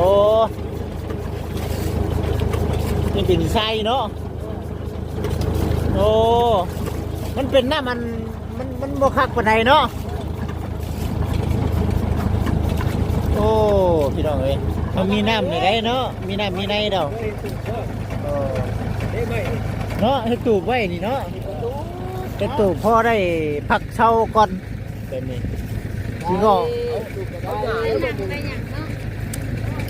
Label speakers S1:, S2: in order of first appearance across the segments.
S1: อ้นี่เป็นไส้เนาะโอ้มันเป็นหน้ามันมันมันโมคักปานใดเนาะโอ้พี่น้องเอ้ยมันมีน้ำในไรเนาะมีน้ำมีในเดอกโอ้เนาะให้ตูบไว้นี่เนาะให้ตูบพ่อได้พักเช่าก่อนเป็นนี่พี่ก็
S2: เอาหญ้า
S3: ไป
S2: แล้ว
S3: หยังไปหยังเ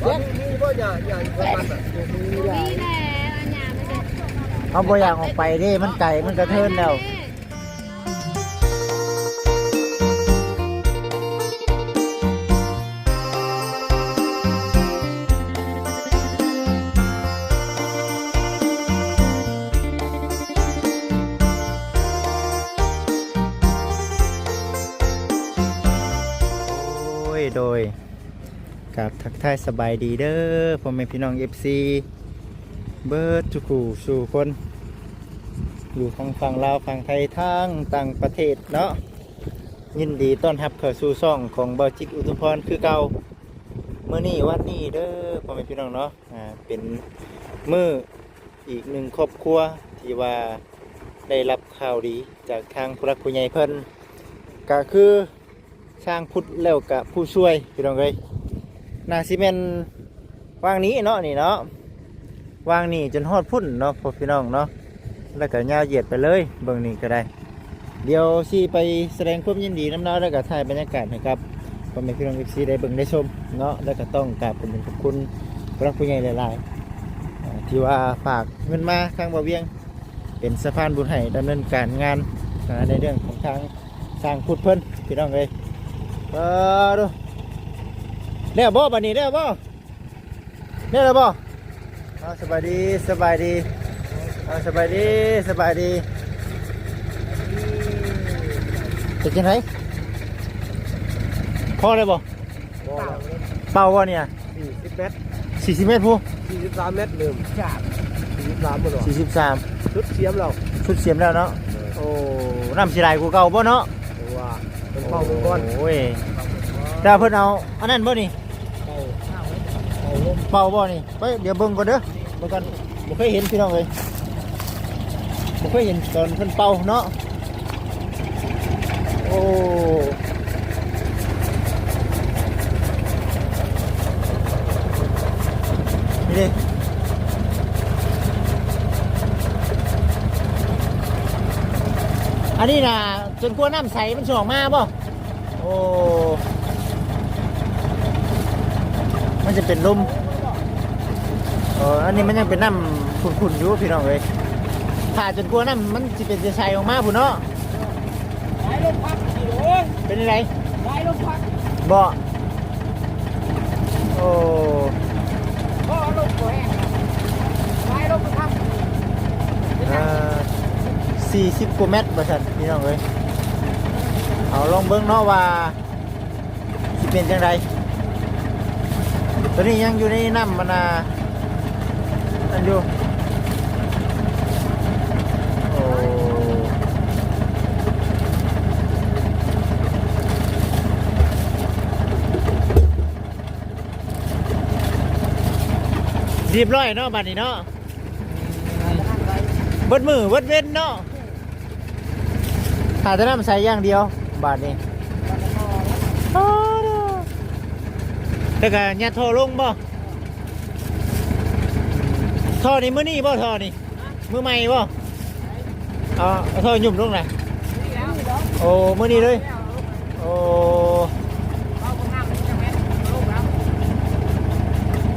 S3: นาะ
S2: มันมีบ่หญ้าหญ้าอยู่กับมันน่ะ
S3: นี่แหละอันหยังไม่ใช่
S1: เขาบ่อยากออกไปเดิมันไก่มันกระเทินแล้ว ทักทายสบายดีเด้อพ่อแม่พี่น้อง FC เบิร์ดจุกูสู่คนอยู่ฝั่งฝั่งลาวฝั่งไทยทางต่างประเทศเนาะยินดีต้อนรับเข้าสู่ช่องของเบาจิกอุทุมพรคือเก่าเมื่อนี้วันนี้เด้อพ่อแม่พี่น้องเนาะอ่าเป็นมืออีกหนึ่งครอบครัวที่ว่าได้รับข่าวดีจากทางผู้รักผู้ใหญ่เพิ่นก็คือสร้างพุทธแล้วกับผู้ช่วยพี่น้องเลย นาซีเมนวางนี้เนาะนี่เนาะวางนี่จนฮอดพุ่นเนาะพอพี่น้องเนาะแล้วก็ยาวเหยียดไปเลยเบิ่งนี่ก็ได้ เดี๋ยวสิไปแสดงความยินดีน้ำเนาะแล้วก็ถ่ายบรรยากาศให้ครับพ่อแม่พี่น้องเอฟซีได้เบิ่งได้ชมเนาะแล้วก็ต้องกราบขอบคุณพระผู้ใหญ่หลายๆที่ว่าฝากเงินมาทางบ่าเวียง เป็นสะพานบุญให้ดำเนินการงานในเรื่องของทางสร้างพุทธเพิ่นพี่น้องเลยเออดู เนี่ยบ่บันนี้เนี่ยบ่เนี่ยเลยบ่เอาสบายดีสบายดีเอาสบายดีสบายดีจะกินไหนพอเลยบ่
S2: บ่
S1: เป่าบ่เนี่ย
S2: 40เมตร
S1: สี่สิบเมตรพู
S2: 43เมตรลืม43บ่ดอก
S1: สี่สิบสาม
S2: ชุดเสียมเรา
S1: ชุดเสียมแล้วเนาะโอ้น้ำสีไหลกูเก่าบ่เนาะ
S2: เพราะว่าเป็นเข้ามังกร
S1: โอ้ยดาวเพิ่นเอาอันนั้นบ่นี่
S2: เข้า เข้า
S1: เป่าบ่นี่ไปเดี๋ยวเบิ่งก่อนเด้อเบิ่งก่อนบ่เคยเห็นพี่น้องเลยบ่เคยเห็นตอนเพิ่นเป่าเนาะโอ้นี่ดิอันนี้นะจนกลัวน้ำใสมันส่งมาบ่โอ้มันจะเป็นลม อออันนี้มันยังเป็นน้ำขุ่นๆอยู่พี่น้องเลยถ้าจนกลัวน้ำมันจะเป็นจะใสออกมาพุ่นเนาะ
S2: ไล่ลมพักสิโอ้ย
S1: เป็นอะไร
S2: ไล่ลมพัก
S1: บ่โอ้
S2: พ่อลมก็แห้งไล่ลมพัก
S1: สี่สิบกว่าเมตรประชันพี่น้องเลยเอาลองเบิ้งเนาะว่าสิเป็นจังไรตัวนี้ยังอยู่ในน้ำมันนะ อันอยู่โอ้เรีบร้อยเนาะบัดนี้เนาะเบิดมือเบิดเว้นเนาะขาดแต่น้ำใส่อย่างเดียว บาทนี้แล้วก็ยัดท่อลงบ่ ท่อนี่มื้อนี้บ่ท่อนี่มื้อใหม่บ่เอาเอาท่อหยุ่มลงน่ะโอ้มื้อนี้เลยโอ้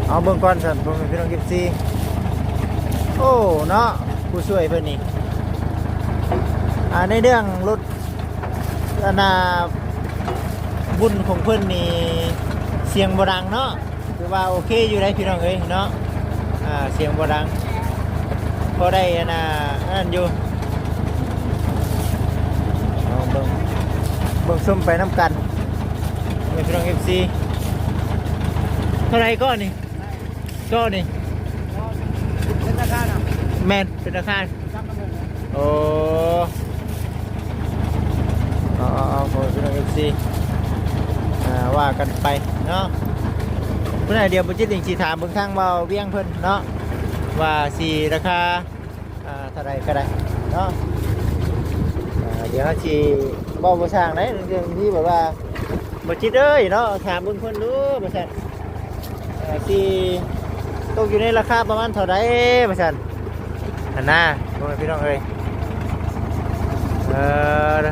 S1: เอาเบิ่งก่อนสั่นผมเป็นพี่น้องกิฟซีโอ้เนาะผู้ช่วยเพิ่อนนี่อ่าในเรื่องรถอนาบุญของเพิ่อนนี่เสียงบ่ดังเนาะคือว่าโอเคอยู่ได้พี่น้องเอ้ยเนาะ อ่าเสียงบ่ดังพอได้อันน่ะอันนั้นอยู่เอาเบิ่งเบิ่งส้มไปน้ำกันให้พี่น้อง FC เท่าไหรก้อนนี่ก้อนนี่
S2: เป็นราคาน่ะ
S1: แมนเป็นอาคาร
S2: จำกันเลย
S1: โอ้เอาเอาเอาขอพี่น้องเอฟซีอ่าว่ากันไปเนาะ เพื่อนเดียวบุจิตเองสีถามเบิ่งทางเบาเวียงเพิ่นเนาะว่าสีราคาอ่าเท่าไรก็ได้เนาะอ่าเดี๋ยวสีบาบ่สร้างได้เรื่องที่แบบว่าบุจิตเอ้ยเนาะถามเบิ่งเพิ่นดูบ่ซั่นอ่าสีตกอยู่ในราคาประมาณเท่าไรบ่ซั่นอันหน่ะพ่อแม่พี่น้องเอ้ยเออ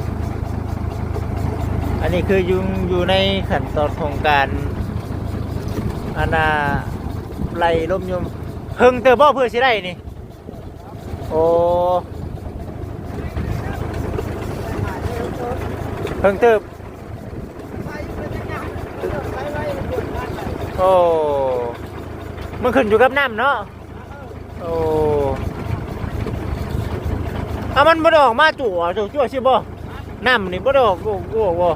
S1: อันนี้คืออยู่อยู่ในขั้นตอนของการ อันน่ะไหลลมยมเพิ่งเติมบ่เพื่อสิได้นี่ โอ้เพิ่งเติมโอ้ มันขึ้นอยู่กับน้ำเนาะ โอ้ เอามันบ่ดออกมาจั่วจั่วจั่วใช่บ่น้ำนี่บ่ดออกโอ้โหบ่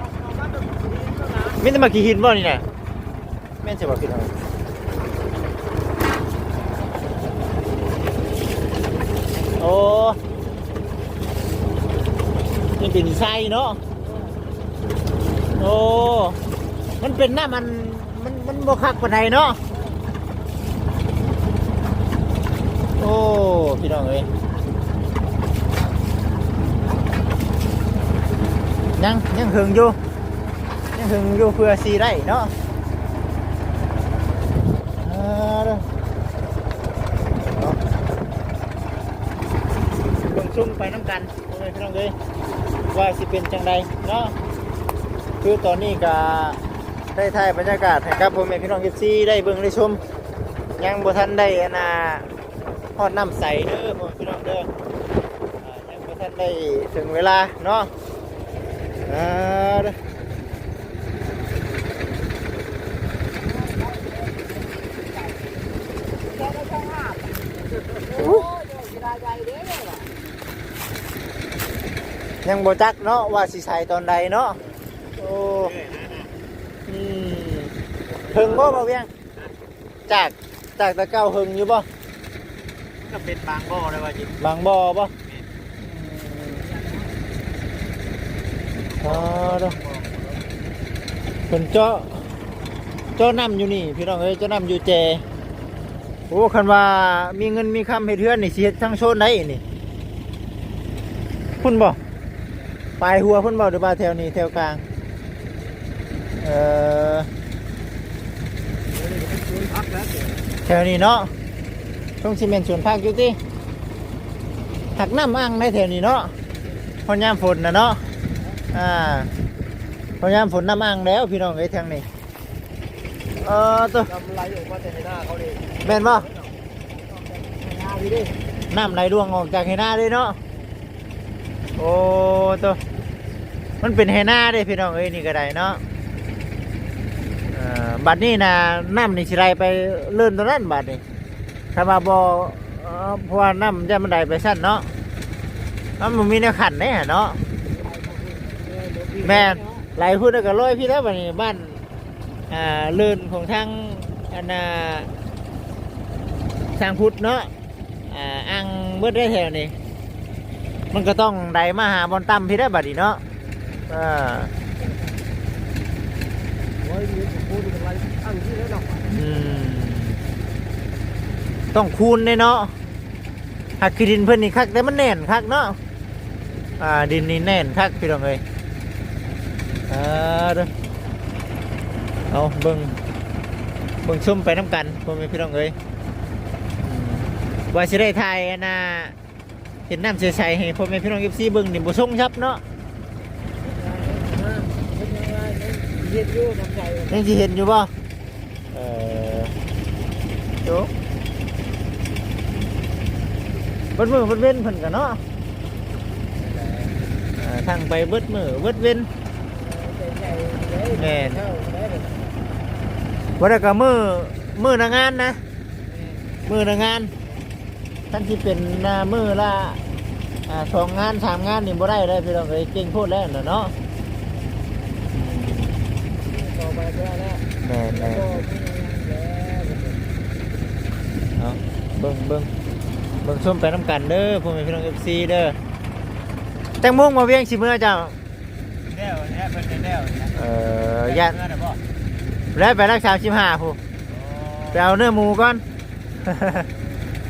S1: มีแต่มากี่หินบ่นี่น่ะ แม่นสิบ่คิดเอาโอ้มันเป็นไส้เนาะโอ้มันเป็นหน้ามันมันมันบวคักปานใดเนาะโอ้พี่น้องเอ้ยยังยังหึงอยู่ยังหึงอยู่เพื่อสีได้เนาะอ่าเด้อ เบิ่ง ซุ่มไปน้ำกันโอ้ยพี่น้องเอ้ยว่าสิเป็นจังใดเนาะคือตอนนี้ก็ได้ถ่ายบรรยากาศให้กับพ่อแม่พี่น้องเอฟซีได้เบิ่งได้ชมยังบ่ทันได้อันน่ะฮอดน้ำใสเด้อพ่อพี่น้องเด้ออ่ายังบ่ทันได้ถึงเวลาเนาะอ่าเด้อ ยังบ่จักเนาะว่าสิใส่ตอนใดเนาะโอ้อืมถึงบ่บ่เวียงจากจากตะเก้าหึงอยู่บ่
S2: ก็เป็นบางบ่อเลยว่าจิ
S1: บางบ่อบ่อ๋อเด้อเพิ่นเจาะเจาะน้ำอยู่นี่ พี่น้องเอ้ยเจาะน้ำอยู่แจโอ้คันว่ามีเงินมีคำเฮ็ดเฮือนนี่สิเฮ็ดทั้งโซนได้นี่พุ่นบ่ ปลายหัวพุ่นบ่หรือว่าแถวนี้แถวกลาง เออ
S2: แถ
S1: วนี้เนาะต้องซีเมนต์สวนภาคอยู่ติหักน้ำอ่างในแถวนี้เนาะพอยามฝนนะเนาะ อ่าพอยามฝนน้ำอ่างแล้วพี่น้องไอ้ทางนี้ เออตัว
S2: ทำไรออกมาแต่ในหน้าเขาดิ
S1: แม่นบ่
S2: น้ำ
S1: ไหลร่วงออกจากไหหน้าเลยเนาะ โอ้ตัวมันเป็นไหหน้าเด้พี่น้องเอ้ยนี่ก็ได้เนาะบัดนี้นะน้ำนี่สิไหลไปเลื่อนตรงนั้นบัดนี้ถ้ามาบอเพราะว่าน้ำจะมันไหลไปสั้นเนาะมันมีแนวขันเด้เนาะแม่นไหลพูดแล้วก็ร้อยพี่แล้วบัดนี้บ้านอ่าเลื่อนของทางอันน่ะทางพุทธเนาะอ่าอ่างเบิดได้แถวนี้ มันก็ต้องไดมาหาบอลตั้มพี่ได้บัดนี้เนาะอ่า
S2: โอ้ยมีพูดเป็นไรตั้งที่แล้วดอก
S1: อืมต้องคูณเลยเนาะหักขี้ดินเพิ่นนี่คักแต่มันแน่นคักเนาะอ่าดินนี่แน่นคักพี่น้องเอ้ยอ่าเด้อเอาเบิ่งเบิ่งชมไปน้ำกันพ่อแม่พี่น้องเอ้ยว่าสิได้ทายนะ เห็นน้ำเสียใสให้พ่อแม่พี่น้องเอฟซีเบิ่งนี่บ่ทรงชับเนาะ
S2: เย็นอยู่น้ำใจ
S1: ยังสิเห็นอยู่บ่เออโจเบิดมือเบิดเว้นเพิ่นกันเนาะอ่าทางไปเบิดมือเบิดเว้นแม่นบ่ได้ก็มือมือหนางานนะมือหนางาน ท่านที่เป็นหน้ามือละอ่าสองงานสามงานนี่บ่ได้เลยพี่น้องเอ้ยเก่งโพูดแล้วน่ะเนาะ
S2: ต่อไปก็แล้ว
S1: แม่นแม่นเอาเบิ่งเบิ่งเบิ่งส้มไปน้ำกันเด้อพ่อแม่พี่น้อง FC เด้อแตงโมงมาเวียงสิมื้อเจ้า
S2: แล้วเนี่ยเป็นแล้ว
S1: เอ่อญาติ
S2: เมื่อไหร่บ่
S1: แล้วไปรักษา15ผู้
S2: โอ้
S1: ไปเอาเนื้อหมูก่อน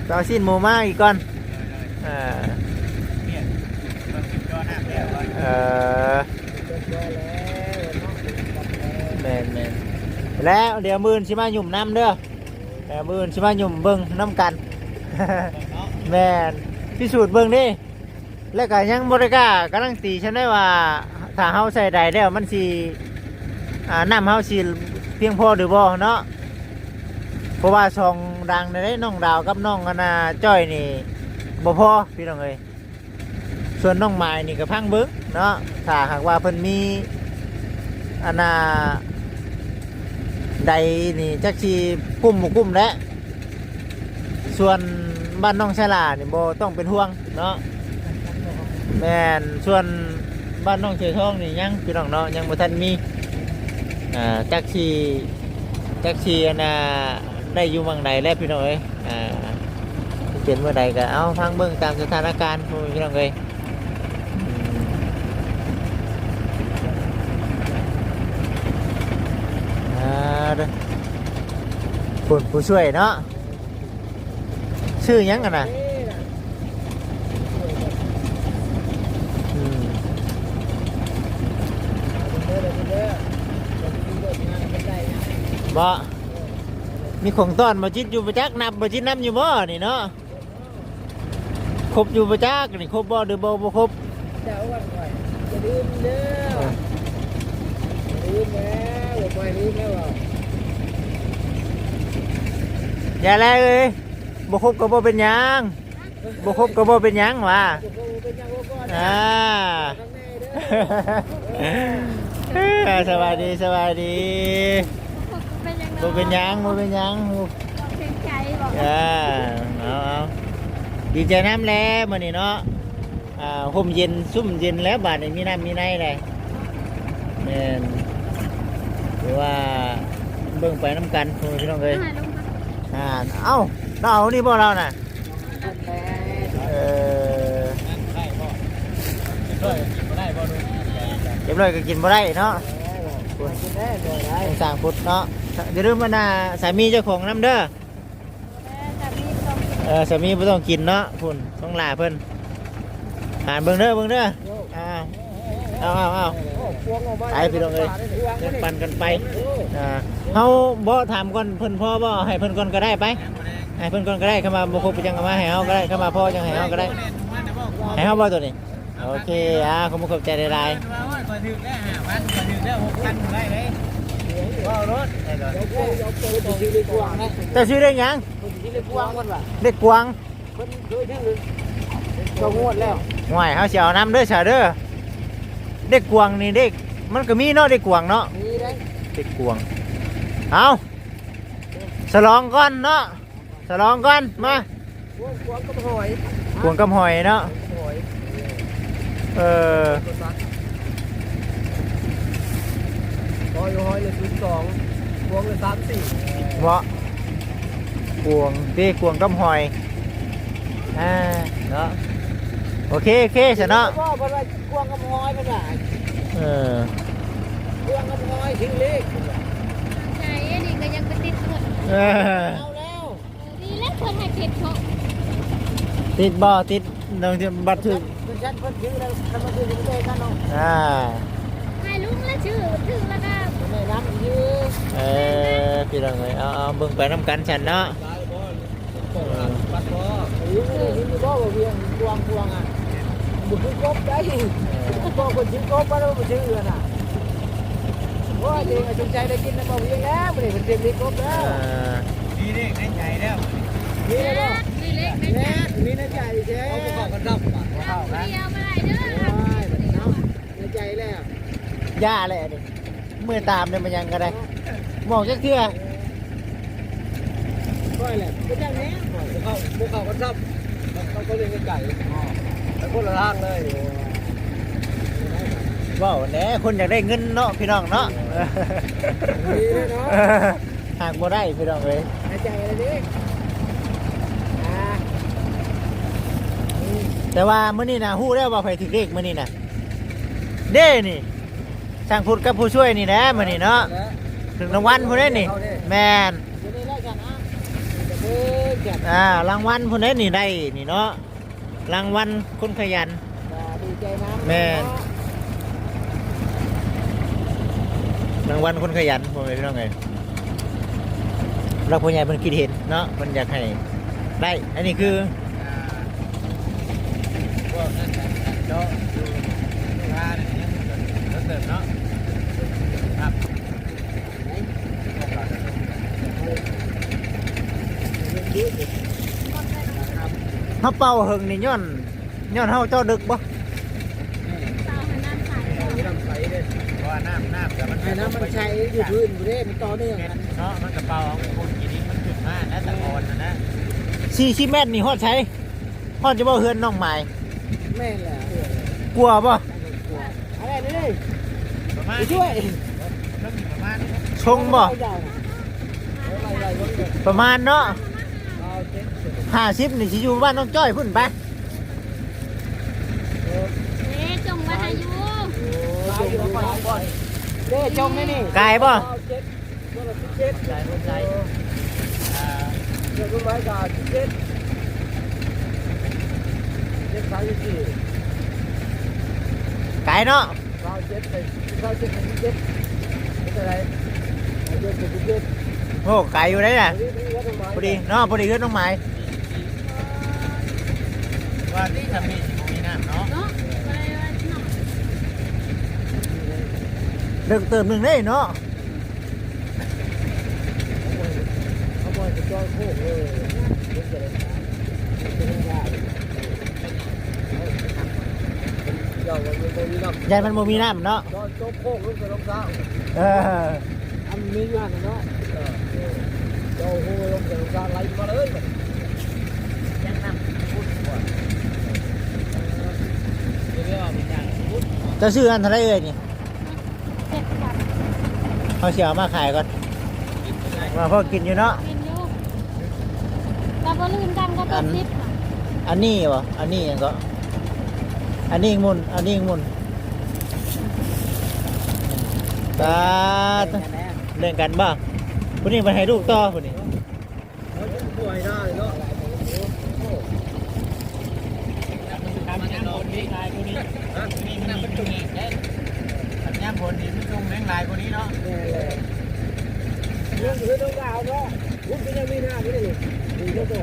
S1: ไปเอาสิ้นหมูมาอีกก่อนอ่า
S2: เนี่ยต้องกินจอหน้าแล้วว่า
S1: เออแมนแมนแล้วเดี๋ยวมือนชิมาหยุ่มน้ำเด้อเดี๋ยวมือนชิมาหยุ่มเบิ้งน้ำกัน
S2: เนาะ
S1: แมนพิสูจน์เบิ้งดิแล้วก็ยังบริกล้ากำลังตีฉันได้ว่าถ้าเฮาใส่ใดแล้วมันสิอ่าน้ำเฮาสิเพียงพอหรือบ่เนาะเพราะว่าซอง ดังในได้น้องดาวกับน้องอนาจ้อยนี่บ่พอพี่น้องเอ้ยส่วนน้องไม้นี่ก็พังเบิ้งเนาะถ้าหากว่าเพิ่นมีอันน่ะใดนี่จักสิกุ้มบ่กุ้มแล้วส่วนบ้านน้องชลานี่บ่ต้องเป็นห่วงเนาะแม่นส่วนบ้านน้องเฉยทองนี่ยังพี่น้องเนาะยังบ่ทันมีอ่าจักชีจักชีอันน่ะ ได้อยู่เมืองใดแล้วพี่น้องเอ้ยอ่าเป็นเมื่อใดก็เอาฟังเบิ่งตามสถานการณ์พี่น้องเอ้ยอ่าเด้อผู้ผู้ช่วยเนาะชื่อยังกันนะบ่ มีของต้อนมาจิตอยู่ประจักนับมาจิตนับอยู่บ่นี่เนาะครบอยู่ประจักนี่ครบบ่หรือบ่บ่ครบ
S2: เจ้าวันก่อนจะลืมเด้อลืมแล้วบ่ไปลืมแล้วว่า
S1: อย่าแลเอ้ยบ่ครบก็บ่เป็นหยังบ่ครบก็บ่เป็นหยังว่ะ
S2: อ่าข้างในเด้อ
S1: เอ้ยสดีสบายดี
S3: เป็นยังไง
S1: บ่เป็นหยังบ่เป็นหยัง
S3: บอกเสียงใจบอก
S1: อ่าเอาเอาดีใจน้ำแล้วมื้อนี้เนาะอ่าห่มเย็นซุ่มเย็นแล้วบาดนี้มีน้ำมีในเลยแม่นหรือว่าเบิ่งไปน้ำกันคุณพี่น้องเอ้ย
S3: หาลงมา
S1: อ่าเอ้าเราเอานี่บ่เราน่ะเออ
S2: ได้บ่ได้กินบ่ได้บ่ดู
S1: เรียบร้อยก็กินบ่ได้เนาะ
S2: กินได้บ่ได้
S1: สร้างพุทธเนาะ อย่าลืมว่าน่ะสามีเจ้าของน้ำเด้อ
S3: แต่มีความ
S1: เออสามีไม่ต้องกินเนาะพุ่นต้องลาเพิ่นอ่านเบิ่งเด้อเบิ่งเด้ออ้าวเอาเอาเอาไปพี่น้องเอ้ยเดินปันกันไปอ่าเฮาบ่ถามก่อนเพิ่นพ่อบ่ให้เพิ่นก่อนก็ได้ไปให้เพิ่นก่อนก็ได้เข้ามาบ่ครบจังก็มาให้เฮาก็ได้เข้ามาพ่อจังให้เฮาก็ได้ให้เฮาบ่ตัวนี้โอเคอ่าขอบคุณขอบใจหลาย
S2: ม แต่
S1: ชื่อได้หยัง
S2: สิได้กวางมันว่ะ
S1: เด็กกวาง
S2: เพิ่นเคยชื่อก็งวดแล้ว
S1: ห่วยเฮาสิเอาน้ำเด้อชาเด้อเด็กกวางนี่เด็กมันก็มีเนาะเด็กกวางเนาะ
S2: มีได้
S1: เด็กกวางเอาฉลองก่อนเนาะฉลองก่อนมาก
S2: วงกวางก็หอย
S1: กวงกับหอยเนาะ
S2: หอย
S1: เออ
S2: หอยหอยเลยศูนย์สองก วงเลยสามสี่
S1: เหมาะกวงดีกวงกับหอยอ่าเนาะโอเคโอเคเสร็จเนาะ
S2: ว่าเพราะว่ากวงกับหอยมันว่า
S1: เออก
S2: วงกับหอยชื่อเล็ก
S3: ใจนี่ก็ยังเป็นติดหมด
S1: เออ
S2: เอาแล้ว
S3: ดีแล้วคนให้เข็ดเขา
S1: ติดบ่ติดน้องที่บัตรถึก
S2: เป็นชั้นเพิ่นชื่อแล้วทำมาชื่อเป็นเล็กนั่นเนาะ
S1: อ่า
S3: ให้ลุงแล้วชื่อถึงแล้วก็
S2: เป็นในน้ำชื่อ
S1: เออพี่น้องเอ้ยเอาเอาเบิ่งไปน้ำกันฉันเนาะ
S2: ตายบ่ปัดบ่อยู่นี่นี่บ่ว่าเวียงกวงกวงอะบุคือกบได้ก็คนชื่อกบบ่ได้บ่ชื่อน่ะว่าจริงจงใจได้กินนะบ่เวียงแล้วบ่ได้เป็นเด็กกบแล้
S1: เอ
S2: ว
S1: อ
S2: นี่เด็กในใจแล้วนี่แหละ
S3: มีเล็ก
S2: แม่มีในใจเจ๊เอาเข้ากันรับเข้ากัน
S3: เดียวมาไหนเด้อ
S2: ในใจแล้ว
S1: ย่าเลยดิ มื่อตามเนี่ยมันยังก็ได้มองจักเทื่อ
S2: ก้อยแหละเป็นอย่างนี้เข้าพวกเขากันรับเขาก็เล่นไก่แล้วคนละทางเลย
S1: เว้าแหน่คนอยากได้เงินเนาะพี่น้องเนาะ
S2: ดีเลยเนาะ
S1: หากบ่ได้พี่น้องเอ้ย
S2: ในใจอะไรดิอ่า
S1: แต่ว่ามื้อนี้นะฮู้แล้วว่าไผถึกเลขมื้อนี้น่ะเด้นี่ ช่างพูดกับผู้ช่วยนี่แหละมื้อนี้เนาะถึงรางวัลผู้ได้นี่แม่น
S2: เดี๋ยวนี้แล้วกันอะเอ้ยแก
S1: อ่ารางวัลพุ่นเด้นี่ได้นี่เนาะรางวัลคนขยัน
S2: ดีใจนะ
S1: แม่นรางวัลคนขยันพ่อแม่พี่น้องไงเราผู้ใหญ่เพิ่นคิดเห็นเนาะเพิ่นอยากให้ได้ อันนี้คือ
S2: พวกนั้นเนาะอยู่ร้านนี้แล้วเสร็จเนาะครับ
S1: เฮาเป่าเฮิงนี่ย้อนย้อนเฮาเจ้าดึกบ่
S3: น้ำใส
S2: น้ำใสเลยเพราะว่าน้ำน้ำแต่มันน้ำมันใช้อยู่พื้นอยู่เด้มันต่อเนื่องกันเนาะมันกระเป๋าของคนกินนี้มันขึ้นมากนะตะกอนนะนะ
S1: 40เมตรนี่ฮอดใช้ฮอดจะบ่เฮือนน้องไม้
S2: แม่นแหละ
S1: กลัวบ่
S2: อะไรนี่ประมาณช่วยประมาณ
S1: ชงบ่ประมาณเนาะ 50นี่สิอยู่บ้านน้องจ้อยพุ่นไป
S3: เอ๊ะจงไว้ให้อยู่
S2: เด้จงนี่นี่
S1: กายบ่
S2: เจ็ดเจ็ดใจใจอ่าเจ็ดไม้กาเจ็ดเจ็ดสามสี่
S1: กายเนาะ
S2: เก้าเจ็ดไปเก้าเจ็ดเจ็ดไม่เป็นไรเจ็ดเจ็ดเจ็ด
S1: โอ้กายอยู่ได้น่ะ
S2: นี่นี่วัดต้นไม้
S1: พอดีเนาะพอดีเฮือนน้องไม้
S2: ว่าที่ทำนี่มีน้ำเนาะ
S3: เนาะไปไว้หน่อย
S1: ดึกเติมหนึงได้เนาะ
S2: เขาบอกจะจอยโค้งเลยเจ็ดเลยเป็นได้เจ้าวันนี้ตรงนี้น้ำ
S1: ยายมันบ่มีน้ำเนาะ
S2: จอยโค้งลูกกระลงเท้า
S1: เออ
S2: อันนี้อยู่หันเนาะเจ้าหูลงจากการไล่มาเลยยังนำพูดก่อนเรียกว่าเป็นอย่างพูด
S1: เจะซื้ออันเท่าไรเอ่ยนี่
S3: เจ็ดบาท
S1: เขาเสียมาขายก่อนมาพอกินอยู่เนาะ
S3: กินอยู่เราบ่ลืมกันก็เป็นสิบค่ะ
S1: อันนี้บ่อันนี้หยังก็ อันนี้อีกมุนอันนี้อีกมุนตาเล่นกันบ่คนนี้มาให้ลูกต่อคนนี้
S2: ป่วยได้เนาะทำงานผลนี้ลายตัวนี้ฮะนี่มันเป็นตรงนี้เด้ทำงานผลนี้ งลายตัวนี้เนาะเลยเรื่องคือต้องดาวเนาะวุ้นเป็นยังมีหน้าไม่ได้เลยดีก็ต่อ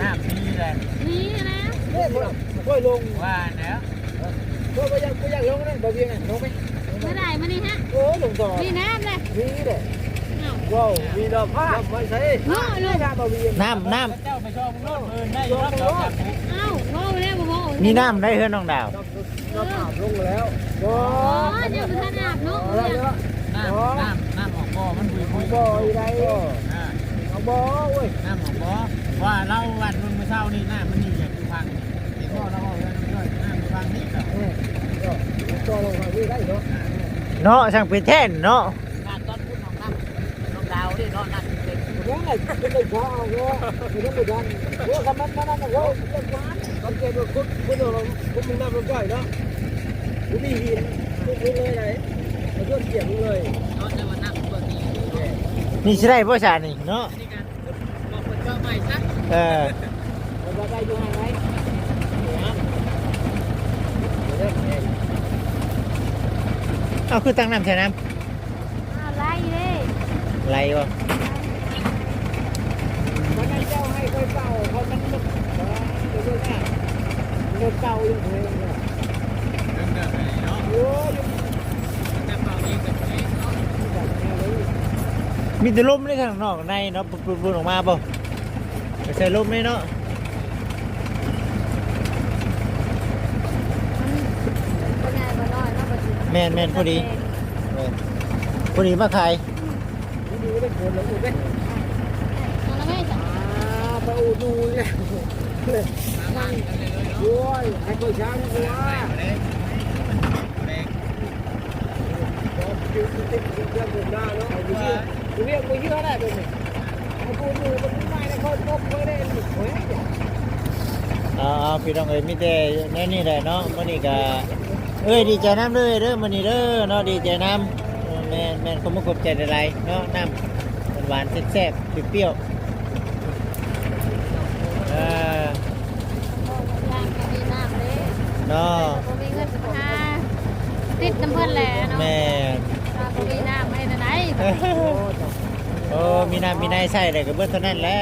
S2: หน้ามีเลย
S3: นี่นะ
S2: เฮ้ยค่อยลงว่าแล้วก็ไปยังไปยังลงนั่นบ่เบียงอะลงไป
S3: เมื่อไหร่มานี่ฮะ
S2: โอ้ลงต่อ
S3: นี่น้ำเลย
S2: นี่แหละ
S3: อ้าว
S2: ว้าวมีดอกผ้าไม่ใช่
S3: เนาะลูก
S2: น้ำบ่เบียง
S1: น้ำน้
S2: เจ้าไปชอบโน่นเอินได้ยกดอกจับ
S3: เอ้าโว้แล้วบ่โว้ำ
S1: มีน้ำได้เฮือนน้องดาว
S2: น้ำอาบลงแล้วโอ้
S3: อ๋อเดี๋ยวไปทานอาบเนาะ
S2: อะไร
S3: เนี่ย
S2: เนาะน้ำน้ำน้ำออกบ่อมันคุยคุยบ่ออะไรอ่าเอาบ่อเว้ยน้ำออกบ่อว่าเราวันมันเมื่อเช้านี่น้ำมันอยู่อย่างอยู่พังเห็นบ่เราเอาไว้ด้วยน้ำอยู่พังนี่ครับก็ลงมาที่ได้เนาะ
S1: เนาะช่างเป็นแท่นเนาะ
S2: งานตอนพูดน้องน้ำน้องดาวนี่เนาะนั่นเป็นเรื่องอะไรเป็นเรื่องเช้าเนาะเป็นเรื่องบุญกันโอ้คำนั้นนั่นนั่นโอ้ เรื่องหวานตอนเกิดคุณคุณเราคุณมีน้ำลงก้อยเนาะคุณมีหินคุณเลยไหนมาช่วยเกี่ยงเลยเนาะแต่ว่าน้ำตัวนี้
S1: นี่สิได้บ่ชานี่เนาะ
S2: นี่กันบอกคนเจ้าใหม่ซะ
S1: เออ
S2: เราได้ดูให้ไหมเดี๋ยวเดี๋ยว
S1: เอาคือตั้งน้ำใส่น้
S3: อ้าวไล่เลยำ
S1: ไหลบ่
S2: มันให้เจ้าให้ค่อยเป่าเพราะมันมันเดี๋ยวเดี๋ยวนะมัน เป่าอยู่เลยเนี่ยเดินเดินไปเนาะโอ้ยมันจะเป่าเองแบบนี้เลย
S1: มีแต่ลมในข้างนอกในเนาะปุ่นๆออกมาบ่ไปใส่ลมเลยเนาะแมนแมนพอดีพอดีมาขาย
S2: ดูได้ผลแล้วดูได้
S3: เอาละแม่า
S2: ป่าดูเนี่ยเลยนั่งโอ้ยใคนช้างกูว่าติดติดติดเรื่องผมหน้าเนาะกูเชื่อกูเรีย กกูชื่อได้เป็นไงกูดูมันไม่ได้คนพบไม่ได้หวย
S1: เอาเอาพี่น้องเอ้ยมีแต่แน่นี่แหละเนาะมื้อนี้ก็เอ้ยดีใจน้ำเด้อเด้อมื้อนี้เด้อเนาะดีใจน้ำเออแม่นแม่นขอบคุณขอบใจหลายๆเนาะน้ำหวานๆแซ่บๆเปรี้ยวๆ เออ
S3: ย่างก็มีน้ำเลย
S1: เนาะ
S3: บ่มีเงินหาติดน้ำเพิ่นแหละเนาะ
S1: แม่น
S3: ถ้าบ่มีน้ำให้ได้ไหน
S1: โอ้มีน้ำมีในใส่เลยก็เบิดเท่านั้นแหละ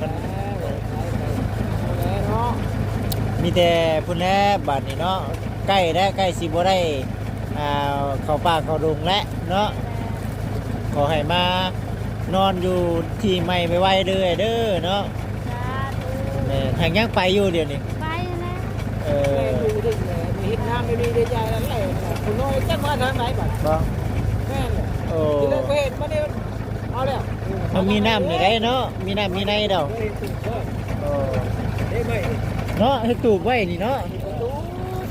S1: มัน
S2: แล้วเนาะ
S1: มีแต่พุ่นแหล้วบัดนี้เนาะใกล้แล้วใกล้สิบ่ได้อ่าเข้าป่าเข้าดงแล้วเนาะขอให้มานอนอยู่ที่ใหม่ไวๆเด้อเด้อเนาะ
S3: สาธุ
S1: แม่นทางยังไปอยู่เดี๋ยวนี้
S3: ไปแล้ว
S1: เอ
S2: แม่
S1: อ
S2: อยู่ดิแม่มีเฮ็ดน้ำไม่มีได้ใจแล้วแหละคุณน้อยจังว่าทางไหนบัด
S1: บ่
S2: แม่นเลย
S1: โอ้
S2: ที่เราไปเห็นมาเนี่ยเอาแล้ว
S1: มันมีน้ำในได้เนาะมีน้ำมีในดอกโอ้
S2: ได้ไหม
S1: เนาะให้ตูบไว้นี่เนาะ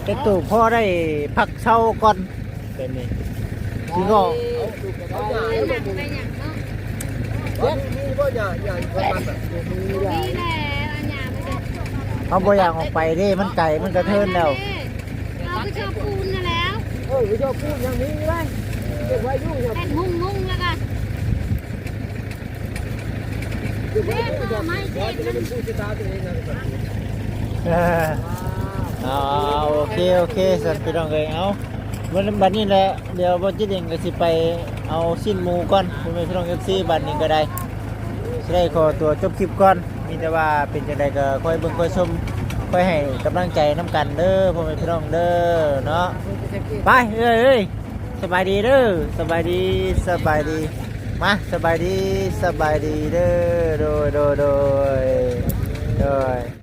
S1: ให้ตูบพ่อได้พักเช่าก่อนเป็นนี่คือก็
S3: ไปหนังไปหยังเนาะ
S2: เด็ดมีบ่อย่าอย่าคนมันแบบมี
S3: บ่
S2: อย่า
S3: มีแหละอันหยามันจะ
S1: เขาบ่อยากออกไปเด้มันไก่มันกระเทินแล้ว
S3: เราก็ชอบปูนน่ะแล้ว
S2: เออจะพูดอย่างนี้ไหมเก็บไว้ยุ่งอย่า
S3: เป็นมุ้งมุ้งๆแล้วก็
S2: เก็บไว้ยุ่งอย่าไม่เก็บจะเป็นผู้ชะตาตัวเองนะ
S1: เออเอาเอาโอเค โอเคสันพี่น้องเลยเอาวันบัดนี้แหละเดี๋ยวบ่จิตเองก็สิไปเอาสิ้นหมูก่อนคุณพี่น้อง FC บัดนี้ก็ได้สิได้ขอตัวจบคลิปก่อน มีแต่ว่าเป็นจังไดก็ค่อยเบิ่งค่อยชมค่อยให้กำลังใจน้ำกันเด้อพ่อแม่พี่น้องเด้อเนาะไปเอ้ยเอ้ยสบายดีเด้อสบายดีสบายดีมาสบายดีสบายดีเด้อโดยโดยโดยโดย